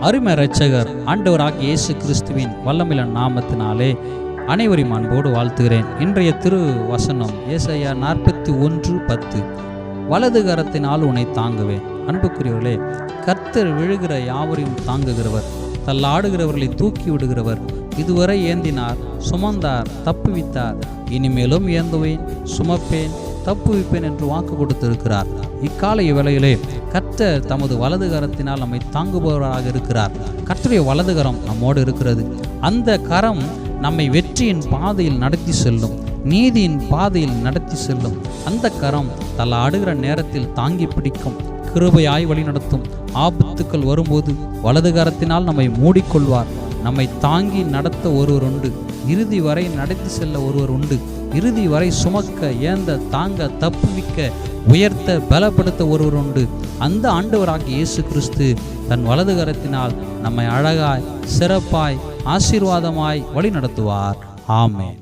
அருமை ரட்சகர் ஆண்டவராக இயேசு கிறிஸ்துவின் வல்லமில நாமத்தினாலே அனைவரும் அன்போடு வாழ்த்துகிறேன். இன்றைய திரு வசனம் ஏசையா நாற்பத்தி ஒன்று பத்து. வலது கரத்தினால் உன்னை தாங்குவேன். அன்புக்குரியவர்களே கர்த்தர் விழுகிற யாவரையும் தாங்குகிறவர் தள்ளாடுகிறவர்களை தூக்கி விடுகிறவர் இதுவரை ஏந்தினார் சுமந்தார் தப்புவித்தார் இனிமேலும் ஏந்துவேன் சுமப்பேன் தப்புவிப்பேன் என்று வாக்கு கொடுத்திருக்கிறார். இக்கால வேளையிலே கர்த்தர் தமது வலது கரத்தினால் நம்மை தாங்குபவராக இருக்கிறார். கர்த்தருடைய வலதுகரம் நம்மோடு இருக்கிறது. அந்த கரம் நம்மை வெற்றியின் பாதையில் நடத்தி செல்லும் நீதியின் பாதையில் நடத்தி செல்லும். அந்த கரம் தள்ளாடுகிற நேரத்தில் தாங்கி பிடிக்கும் கிருபையாய் வழி நடத்தும் ஆபத்துக்கள் வரும்போது வலது கரத்தினால் நம்மை மூடிக்கொள்வார். நம்மை தாங்கி நடத்த ஒருவர் உண்டு. இறுதி வரை நடத்தி செல்ல ஒருவர் உண்டு. இறுதி வரை சுமக்க ஏந்த தாங்க தப்புவிக்க உயர்த்த பலப்படுத்த ஒருவர் உண்டு. அந்த ஆண்டவராகிய இயேசு கிறிஸ்து தன் வலது கரத்தினால் நம்மை அழகாய் சிறப்பாய் ஆசீர்வாதமாய் வழி நடத்துவார் ஆமேன்.